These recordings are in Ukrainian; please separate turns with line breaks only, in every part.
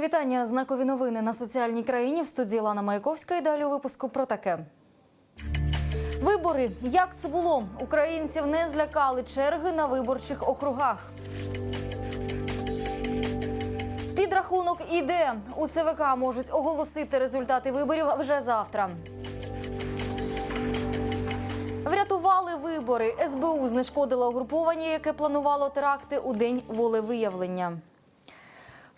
Вітання. Знакові новини на соціальній країні в студії Лана Маяковська. І далі у випуску про таке. Вибори. Як це було? Українців не злякали черги на виборчих округах. Підрахунок іде. У ЦВК можуть оголосити результати виборів вже завтра. Врятували вибори. СБУ знешкодила угруповання, яке планувало теракти у день волевиявлення.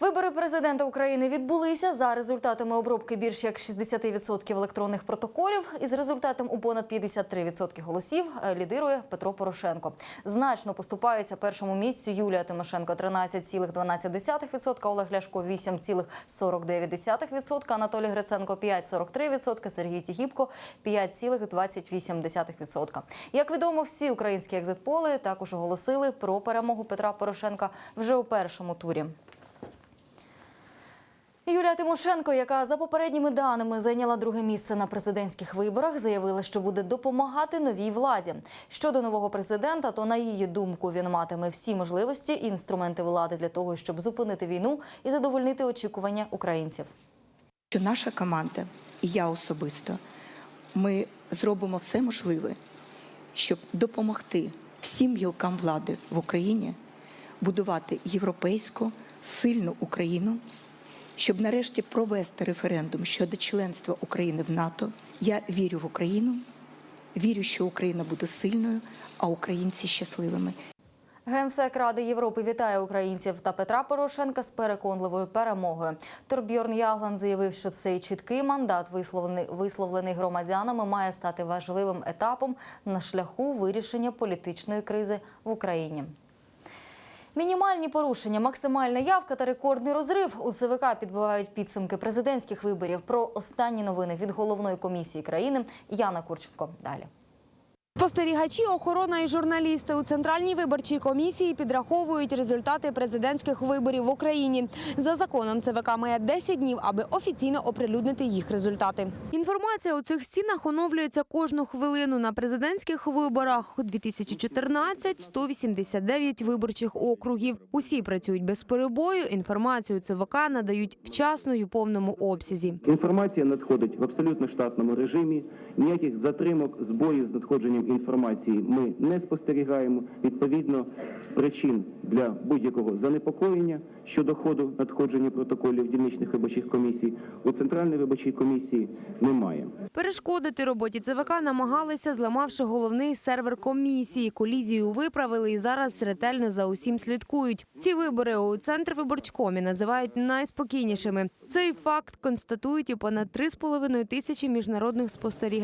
Вибори президента України відбулися за результатами обробки більш як 60% електронних протоколів. Із результатом у понад 53% голосів е, лідирує Петро Порошенко. Значно поступаються першому місцю Юлія Тимошенко 13,12%, Олег Ляшко 8,49%, Анатолій Гриценко 5,43%, Сергій Тігіпко 5,28%. Як відомо, всі українські екзитполи також оголосили про перемогу Петра Порошенка вже у першому турі. Юлія Тимошенко, яка за попередніми даними зайняла друге місце на президентських виборах, заявила, що буде допомагати новій владі. Щодо нового президента, то на її думку він матиме всі можливості і інструменти влади для того, щоб зупинити війну і задовольнити очікування українців.
що наша команда і я особисто ми зробимо все можливе, щоб допомогти всім гілкам влади в Україні будувати європейську сильну Україну, щоб нарешті провести референдум щодо членства України в НАТО. Я вірю в Україну, вірю, що Україна буде сильною, а українці щасливими.
Генсек Ради Європи вітає українців та Петра Порошенка з переконливою перемогою. Торбьорн Яглан заявив, що цей чіткий мандат, висловлений, висловлений громадянами, має стати важливим етапом на шляху вирішення політичної кризи в Україні. Мінімальні порушення, максимальна явка та рекордний розрив у ЦВК підбивають підсумки президентських виборів. Про останні новини від головної комісії країни Яна Курченко. Далі.
Спостерігачі, охорона і журналісти у центральній виборчій комісії підраховують результати президентських виборів в Україні. За законом ЦВК має 10 днів, аби офіційно оприлюднити їх результати. Інформація у цих стінах оновлюється кожну хвилину. На президентських виборах 2014 – 189 виборчих округів. Усі працюють без перебою. Інформацію ЦВК надають вчасно і у повному обсязі.
Інформація надходить в абсолютно штатному режимі. Ніяких затримок, збоїв з надходженням інформації ми не спостерігаємо. Відповідно, причин для будь-якого занепокоєння щодо ходу надходження протоколів дільничних виборчих комісій у центральній виборчій комісії немає.
Перешкодити роботі ЦВК намагалися, зламавши головний сервер комісії. Колізію виправили і зараз ретельно за усім слідкують. Ці вибори у центр виборчкомі називають найспокійнішими. Цей факт констатують і понад 3,5 тисячі міжнародних спостерігачів.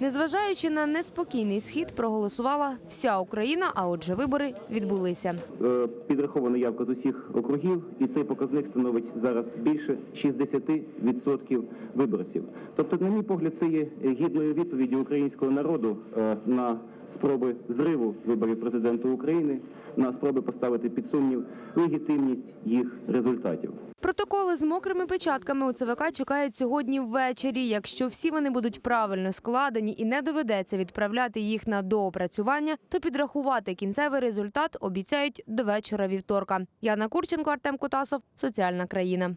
Незважаючи на неспокійний схід, проголосувала вся Україна. А отже, вибори відбулися.
Е, Підрахована явка з усіх округів, і цей показник становить зараз більше 60% виборців. Тобто, на мій погляд, це є гідною відповіддю українського народу е, на спроби зриву виборів президента України, на спроби поставити під сумнів легітимність їх результатів.
Протоколи з мокрими печатками у ЦВК чекають сьогодні ввечері. Якщо всі вони будуть правильно складені і не доведеться відправляти їх на доопрацювання, то підрахувати кінцевий результат обіцяють до вечора вівторка. Яна Курченко, Артем Кутасов, Соціальна країна.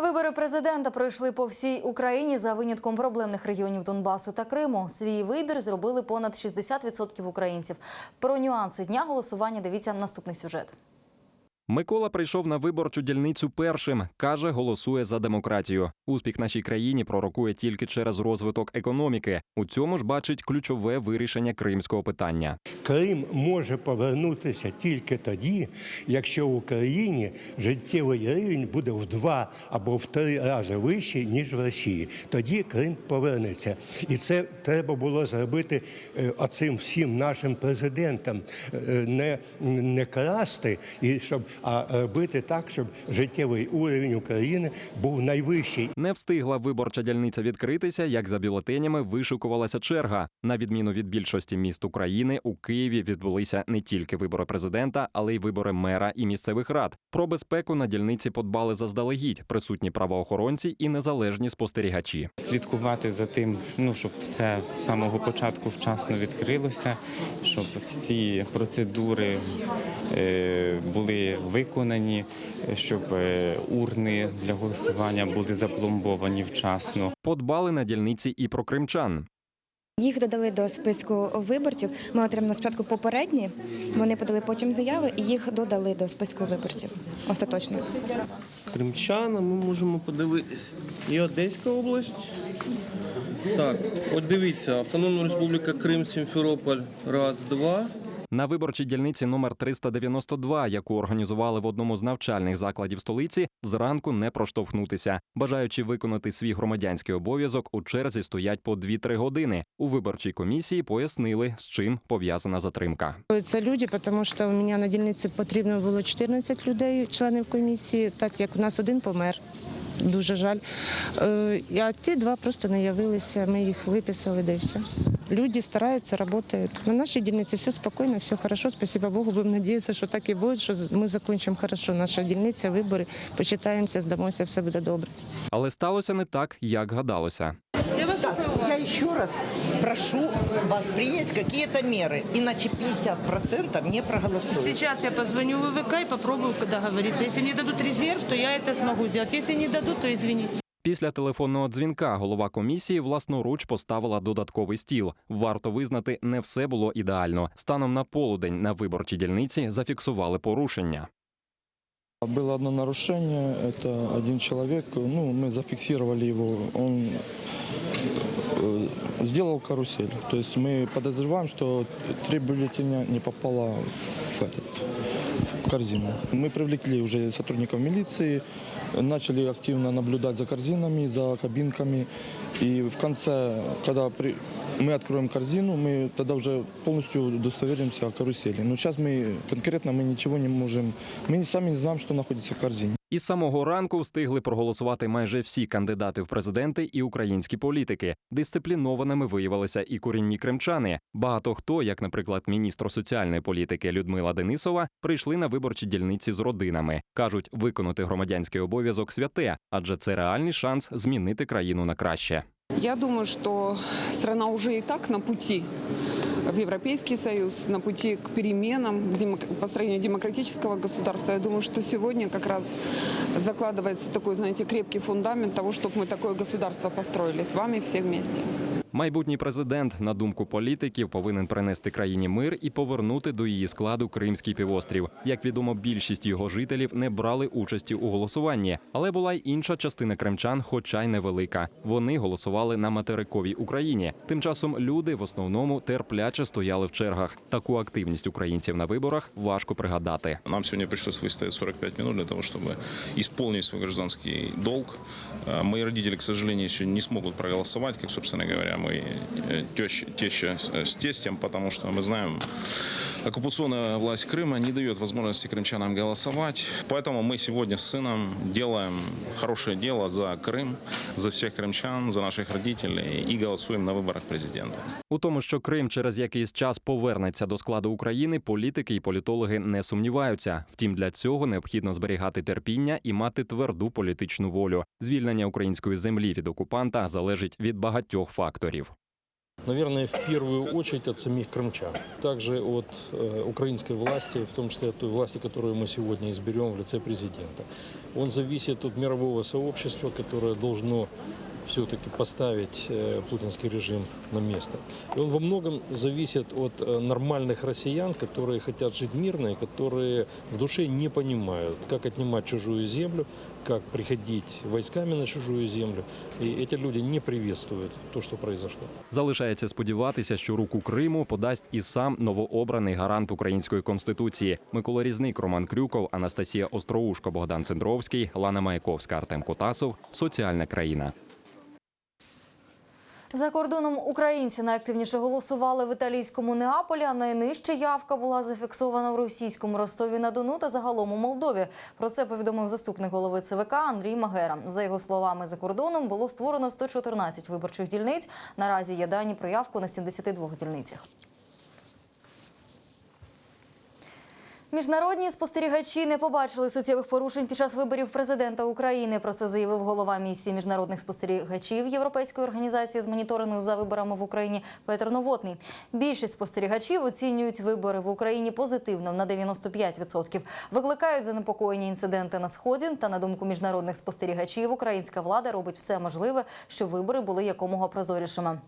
Вибори президента пройшли по всій Україні за винятком проблемних регіонів Донбасу та Криму. Свій вибір зробили понад 60% українців. Про нюанси дня голосування дивіться наступний сюжет.
Микола прийшов на виборчу дільницю першим. каже, голосує за демократію. Успіх нашій країні пророкує тільки через розвиток економіки. У цьому ж бачить ключове вирішення кримського питання.
Крим може повернутися тільки тоді, якщо в Україні життєвий рівень буде в два або в три рази вищий, ніж в Росії. Тоді Крим повернеться. І це треба було зробити е, оцим всім нашим президентам, Е, не, не красти, і щоб а робити так, щоб життєвий уровень України був найвищий.
Не встигла виборча дільниця відкритися, як за бюлетенями вишикувалася черга. На відміну від більшості міст України, у Києві відбулися не тільки вибори президента, але й вибори мера і місцевих рад. Про безпеку на дільниці подбали заздалегідь присутні правоохоронці і незалежні спостерігачі.
слідкувати за тим, ну щоб все з самого початку вчасно відкрилося, щоб всі процедури е, були виконані, щоб е, урни для голосування були запломбовані вчасно.
Подбали на дільниці і про кримчан.
Їх додали до списку виборців. Ми отримали спочатку попередні, вони подали потім заяви і їх додали до списку виборців. Остаточно.
Кримчана ми можемо подивитися. І Одеська область. Так, от дивіться, Автономна Республіка Крим, Сімферополь, раз, два.
На виборчій дільниці номер 392, яку організували в одному з навчальних закладів столиці, зранку не проштовхнутися. Бажаючи виконати свій громадянський обов'язок, у черзі стоять по 2-3 години. У виборчій комісії пояснили, з чим пов'язана затримка.
Це люди, тому що у мене на дільниці потрібно було 14 людей, членів комісії, так як у нас один помер. Дуже жаль. Е, А ті два просто не явилися, ми їх виписали, де все. Люди стараються, працюють. На нашій дільниці все спокійно, все хорошо. Спасибо Богу, будемо надіятися, що так і буде, що ми закінчимо хорошо. Наша дільниця, вибори, почитаємося, здамося, все буде добре.
Але сталося не так, як гадалося
Я еще раз прошу вас принять какие-то меры, иначе 50% не проголосуют.
Сейчас я позвоню в ВВК и попробую договориться. Если мне дадут резерв, то я это смогу сделать. Если не дадут, то извините.
Після телефонного дзвінка голова комісії власноруч поставила додатковий стіл. Варто визнати, не все було ідеально. Станом на полудень на виборчій дільниці зафіксували порушення.
Было одно нарушение, это один человек, ну, мы зафиксировали его, он э, сделал карусель. То есть мы подозреваем, что три бюллетеня не попало в, этот, в корзину. Мы привлекли уже сотрудников милиции, начали активно наблюдать за корзинами, за кабинками. И в конце, когда при- мы откроем корзину, мы тогда уже полностью удостоверимся о карусели. Но сейчас мы конкретно мы ничего не можем, мы сами не знаем, что находится в корзине.
Із самого ранку встигли проголосувати майже всі кандидати в президенти і українські політики. Дисциплінованими виявилися і корінні кримчани. Багато хто, як, наприклад, міністр соціальної політики Людмила Денисова, прийшли на виборчі дільниці з родинами. кажуть, виконати громадянський обов'язок святе, адже це реальний шанс змінити країну на краще.
Я думаю, что страна уже и так на пути в Европейский Союз, на пути к переменам, к демок- построению демократического государства. Я думаю, что сегодня как раз закладывается такой, знаете, крепкий фундамент того, чтобы мы такое государство построили с вами все вместе.
Майбутній президент, на думку політиків, повинен принести країні мир і повернути до її складу Кримський півострів. Як відомо, більшість його жителів не брали участі у голосуванні, але була й інша частина кримчан, хоча й невелика. Вони голосували на материковій Україні. Тим часом люди в основному терпляче стояли в чергах. Таку активність українців на виборах важко пригадати.
Нам сегодня пришлось выстоять 45 минут для того, чтобы исполнить свой гражданский долг. Э, Мои родители, к сожалению, сегодня не смогут проголосовать, как, собственно говоря, мы э, теща, теща с с тестем, потому что мы знаем, оккупационная власть Крыма не дает возможности крымчанам голосовать. Поэтому мы сегодня с сыном делаем хорошее дело за Крым, за всех крымчан, за наших родителей и голосуем на выборах президента.
У тому, що Крим через якийсь час повернеться до складу України, політики і політологи не сумніваються. Втім, для цього необхідно зберігати терпіння і мати тверду політичну волю. Звільнення української землі від окупанта залежить від багатьох факторів.
Наверное, в первую очередь от самих крымчан. Также от э, украинской власти, в том числе от той власти, которую мы сегодня изберем в лице президента. Он зависит от мирового сообщества, которое должно все-таки поставить э, путинский режим на место. И он во многом зависит от э, нормальных россиян, которые хотят жить мирно и которые в душе не понимают, как отнимать чужую землю, как приходить войсками на чужую землю. И эти люди не приветствуют то, что произошло.
Залишається сподіватися, що руку Криму подасть і сам новообраний гарант української конституції Микола Різник, Роман Крюков, Анастасія Остроушко, Богдан Цендровський, Лана Маяковська, Артем Котасов. Соціальна країна.
За кордоном українці найактивніше голосували в італійському Неаполі, а найнижча явка була зафіксована в російському Ростові на Дону та загалом у Молдові. Про це повідомив заступник голови ЦВК Андрій Магера. За його словами, за кордоном було створено 114 виборчих дільниць. Наразі є дані про явку на 72 дільницях. Міжнародні спостерігачі не побачили суттєвих порушень під час виборів президента України. Про це заявив голова місії міжнародних спостерігачів Європейської організації з моніторингу за виборами в Україні Петр Новотний. Більшість спостерігачів оцінюють вибори в Україні позитивно на 95%. Викликають занепокоєння інциденти на сході. Та на думку міжнародних спостерігачів, українська влада робить все можливе, щоб вибори були якомога прозорішими.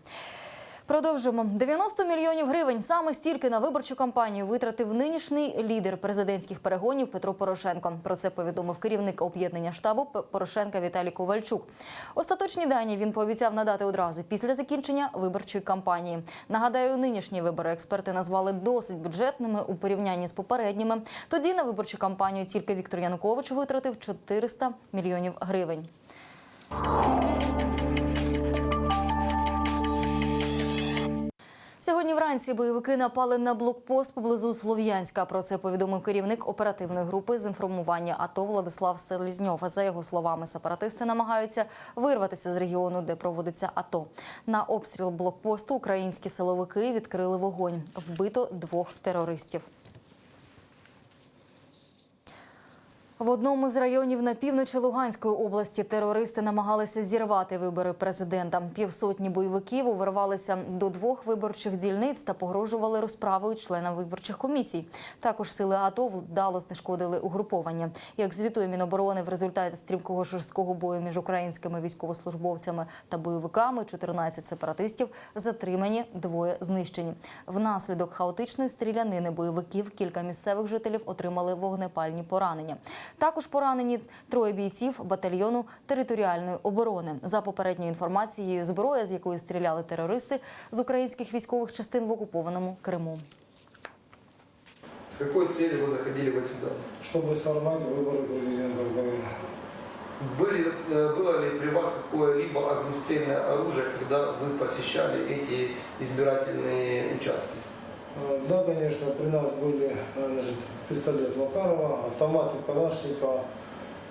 Продовжуємо 90 мільйонів гривень. Саме стільки на виборчу кампанію витратив нинішній лідер президентських перегонів Петро Порошенко. Про це повідомив керівник об'єднання штабу Порошенка Віталій Ковальчук. Остаточні дані він пообіцяв надати одразу після закінчення виборчої кампанії. Нагадаю, нинішні вибори експерти назвали досить бюджетними у порівнянні з попередніми. Тоді на виборчу кампанію тільки Віктор Янукович витратив 400 мільйонів гривень. Сьогодні вранці бойовики напали на блокпост поблизу Слов'янська. Про це повідомив керівник оперативної групи з інформування АТО Владислав Селізньов. За його словами, сепаратисти намагаються вирватися з регіону, де проводиться АТО. На обстріл блокпосту українські силовики відкрили вогонь. Вбито двох терористів. В одному з районів на півночі Луганської області терористи намагалися зірвати вибори президента. Півсотні бойовиків увірвалися до двох виборчих дільниць та погрожували розправою членам виборчих комісій. Також сили АТО вдало знешкодили угруповання. Як звітує Міноборони, в результаті стрімкого жорсткого бою між українськими військовослужбовцями та бойовиками 14 сепаратистів затримані, двоє знищені. Внаслідок хаотичної стрілянини бойовиків кілька місцевих жителів отримали вогнепальні поранення. Також поранені троє бійців батальйону територіальної оборони. За попередньою інформацією, зброя, з якої стріляли терористи з українських військових частин в окупованому Криму.
С какой целью вы заходили в эти здания?
чтобы сорвать выборы президента Украины.
Были, э, было ли при вас какое-либо огнестрельное оружие, когда вы посещали эти избирательные участки?
Э, Да, конечно, при нас были э, значит, пистолет Макарова, автоматы Калашникова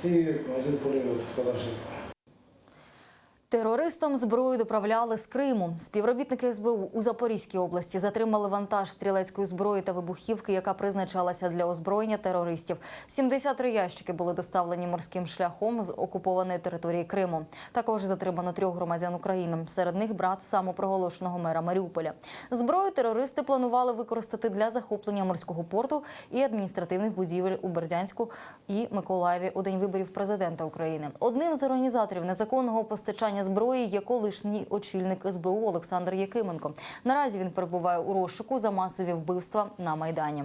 и один пулемет Калашникова.
Терористам зброю доправляли з Криму. Співробітники СБУ у Запорізькій області затримали вантаж стрілецької зброї та вибухівки, яка призначалася для озброєння терористів. 73 ящики були доставлені морським шляхом з окупованої території Криму. Також затримано трьох громадян України. Серед них брат самопроголошеного мера Маріуполя. Зброю терористи планували використати для захоплення морського порту і адміністративних будівель у Бердянську і Миколаєві у день виборів президента України. Одним з організаторів незаконного постачання зброї є колишній очільник СБУ Олександр Якименко. Наразі він перебуває у розшуку за масові вбивства на майдані.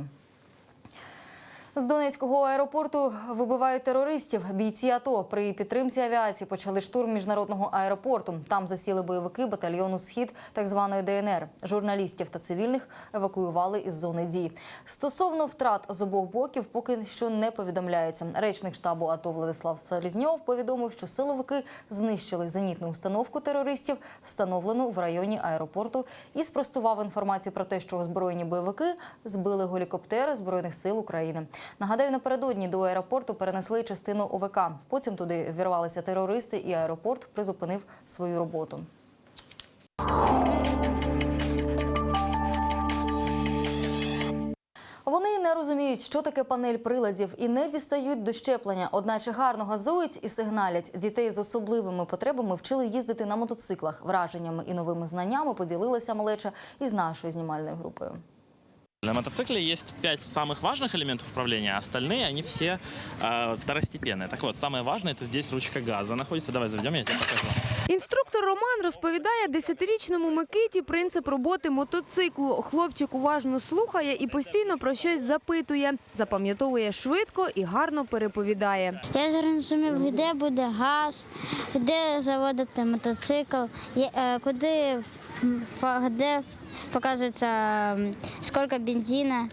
З Донецького аеропорту вибивають терористів. Бійці АТО при підтримці авіації почали штурм міжнародного аеропорту. Там засіли бойовики батальйону Схід так званої ДНР. Журналістів та цивільних евакуювали із зони дій. Стосовно втрат з обох боків, поки що не повідомляється. Речник штабу АТО Владислав Салізньов повідомив, що силовики знищили зенітну установку терористів, встановлену в районі аеропорту, і спростував інформацію про те, що озброєні бойовики збили гелікоптери збройних сил України. Нагадаю, напередодні до аеропорту перенесли частину ОВК. Потім туди вірвалися терористи, і аеропорт призупинив свою роботу. Вони не розуміють, що таке панель приладів, і не дістають до щеплення. Одначе гарно газують і сигналять. Дітей з особливими потребами вчили їздити на мотоциклах. Враженнями і новими знаннями поділилася малеча із нашою знімальною групою.
На мотоцикле есть пять самых важных элементов управления, а остальные они все э, второстепенные. Так вот, самое важное это здесь ручка газа находится. Давай заведем, я тебе покажу.
Інструктор Роман розповідає десятирічному Микиті принцип роботи мотоциклу. Хлопчик уважно слухає і постійно про щось запитує. Запам'ятовує швидко і гарно переповідає.
Я зрозумів, де буде газ, де заводити мотоцикл, є- е, куди фа- де показується сколько пова-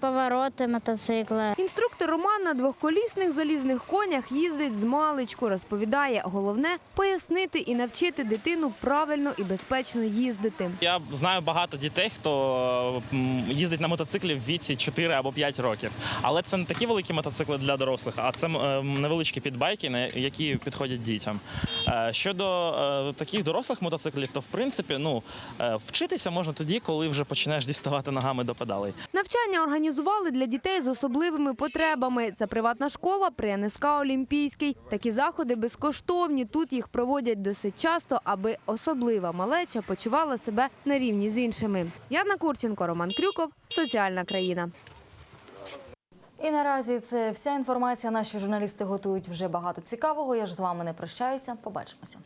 повороти мотоцикла.
Інструктор Роман на двохколісних залізних конях їздить з маличку. Розповідає, головне пояснити і навчити дитину правильно і безпечно їздити.
Я знаю багато дітей, хто їздить на мотоциклі в віці 4 або 5 років. Але це не такі великі мотоцикли для дорослих, а це е, невеличкі підбайки, на які підходять дітям. Е, Щодо е, таких дорослих мотоциклів, то в принципі ну е, вчитися можна тоді, коли вже починаєш діставати ногами до педалей.
Навчання організували для дітей з особливими потребами. Це приватна школа при НСК Олімпійський. Такі заходи безкоштовні. Тут їх проводять досить часто, аби особлива малеча почувала себе на рівні з іншими. Яна Курченко, Роман Крюков, соціальна країна.
І наразі це вся інформація. Наші журналісти готують вже багато цікавого. Я ж з вами не прощаюся. Побачимося.